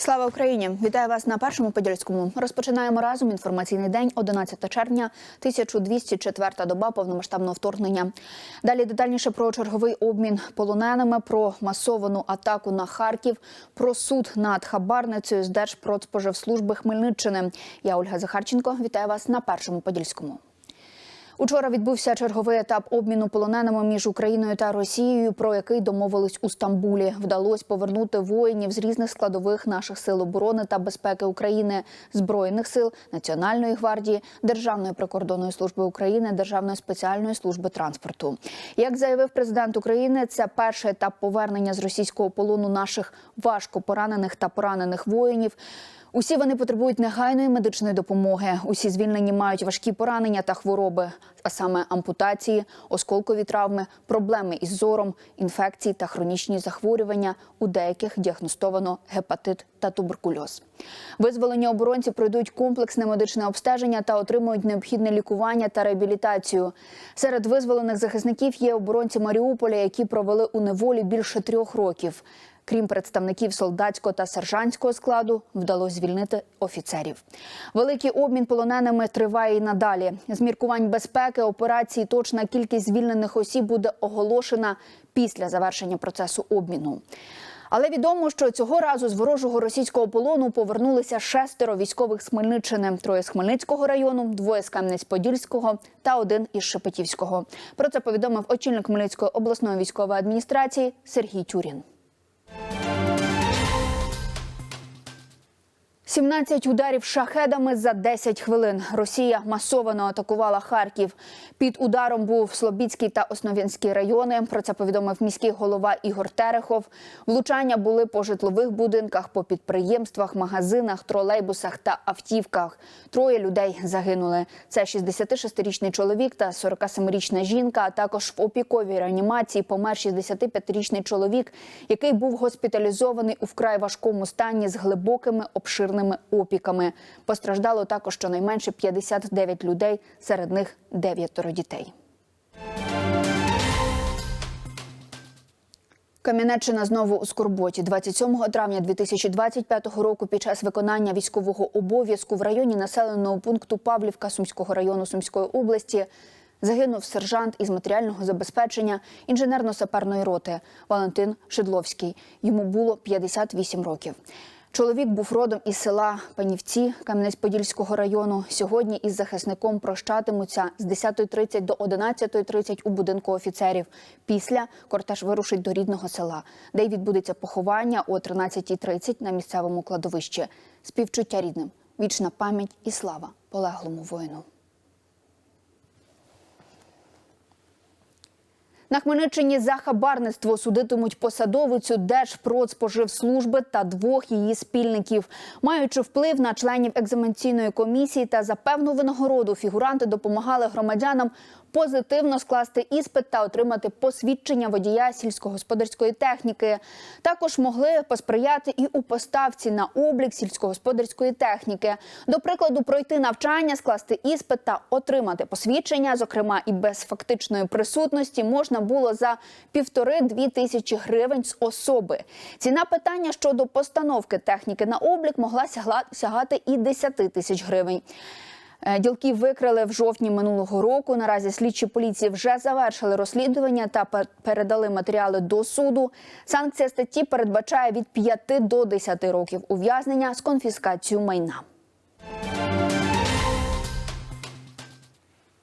Слава Україні! Вітаю вас на першому подільському. Розпочинаємо разом інформаційний день 11 червня, 1204 доба повномасштабного вторгнення. Далі детальніше про черговий обмін полоненими, про масовану атаку на Харків, про суд над хабарницею з Держпродспоживслужби Хмельниччини. Я Ольга Захарченко. Вітаю вас на першому подільському. Учора відбувся черговий етап обміну полоненими між Україною та Росією, про який домовились у Стамбулі. Вдалось повернути воїнів з різних складових наших сил оборони та безпеки України, збройних сил, Національної гвардії, Державної прикордонної служби України, Державної спеціальної служби транспорту. Як заявив президент України, це перший етап повернення з російського полону наших важко поранених та поранених воїнів. Усі вони потребують негайної медичної допомоги. Усі звільнені мають важкі поранення та хвороби, а саме ампутації, осколкові травми, проблеми із зором, інфекції та хронічні захворювання. У деяких діагностовано гепатит та туберкульоз. Визволені оборонці пройдуть комплексне медичне обстеження та отримують необхідне лікування та реабілітацію. Серед визволених захисників є оборонці Маріуполя, які провели у неволі більше трьох років. Крім представників солдатського та сержантського складу, вдалося звільнити офіцерів. Великий обмін полоненими триває і надалі. З міркувань безпеки операції точна кількість звільнених осіб буде оголошена після завершення процесу обміну. Але відомо, що цього разу з ворожого російського полону повернулися шестеро військових з Хмельниччини: троє з Хмельницького району, двоє з Кам'янець-Подільського та один із Шепетівського. Про це повідомив очільник Хмельницької обласної військової адміністрації Сергій Тюрін. 17 ударів шахедами за 10 хвилин. Росія масовано атакувала Харків. Під ударом був Слобідський та Основ'янський райони. Про це повідомив міський голова Ігор Терехов. Влучання були по житлових будинках, по підприємствах, магазинах, тролейбусах та автівках. Троє людей загинули. Це 66-річний чоловік та 47-річна жінка. А також в опіковій реанімації помер 65-річний чоловік, який був госпіталізований у вкрай важкому стані з глибокими обширними опіками. Постраждало також щонайменше 59 людей, серед них дев'ятеро дітей. Кам'янеччина знову у скорботі. 27 травня 2025 року під час виконання військового обов'язку в районі населеного пункту Павлівка Сумського району Сумської області загинув сержант із матеріального забезпечення інженерно-саперної роти Валентин Шедловський. Йому було 58 років. Чоловік був родом із села Панівці Кам'янець-Подільського району. Сьогодні із захисником прощатимуться з 10.30 до 11.30 у будинку офіцерів. Після кортеж вирушить до рідного села, де й відбудеться поховання о 13.30 на місцевому кладовищі. Співчуття рідним, вічна пам'ять і слава полеглому воїну. На Хмельниччині за хабарництво судитимуть посадовицю Держпродспоживслужби та двох її спільників. Маючи вплив на членів екзаменційної комісії та за певну винагороду, фігуранти допомагали громадянам позитивно скласти іспит та отримати посвідчення водія сільськогосподарської техніки. Також могли посприяти і у поставці на облік сільськогосподарської техніки. До прикладу, пройти навчання, скласти іспит та отримати посвідчення, зокрема і без фактичної присутності, можна було за півтори-дві тисячі гривень з особи. Ціна питання щодо постановки техніки на облік могла сягати і 10 тисяч гривень. Ділків викрили в жовтні минулого року. Наразі слідчі поліції вже завершили розслідування та передали матеріали до суду. Санкція статті передбачає від 5 до 10 років ув'язнення з конфіскацією майна.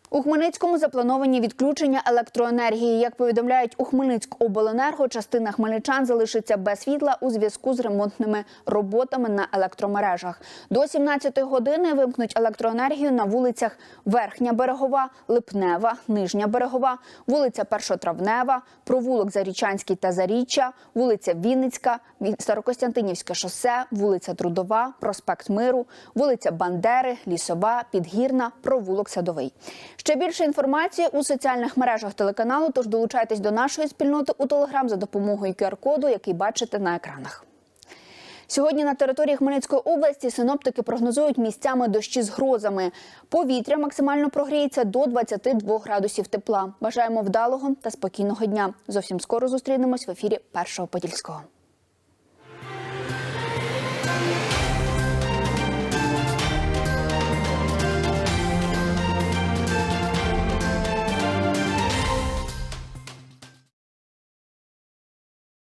У Хмельницькому заплановані відключення електроенергії. Як повідомляють у Хмельницькобленерго, частина хмельничан залишиться без світла у зв'язку з ремонтними роботами на електромережах. До 17-ї години вимкнуть електроенергію на вулицях Верхня Берегова, Липнева, Нижня Берегова, вулиця Першотравнева, провулок Зарічанський та Заріччя, вулиця Вінницька, Старокостянтинівське шосе, вулиця Трудова, проспект Миру, вулиця Бандери, Лісова, Підгірна, провулок Садовий. Ще більше інформації у соціальних мережах телеканалу. Тож долучайтесь до нашої спільноти у Телеграм за допомогою QR-коду, який бачите на екранах. Сьогодні на території Хмельницької області синоптики прогнозують місцями дощі з грозами. Повітря максимально прогріється до 22 градусів тепла. Бажаємо вдалого та спокійного дня. Зовсім скоро зустрінемось в ефірі Першого Подільського.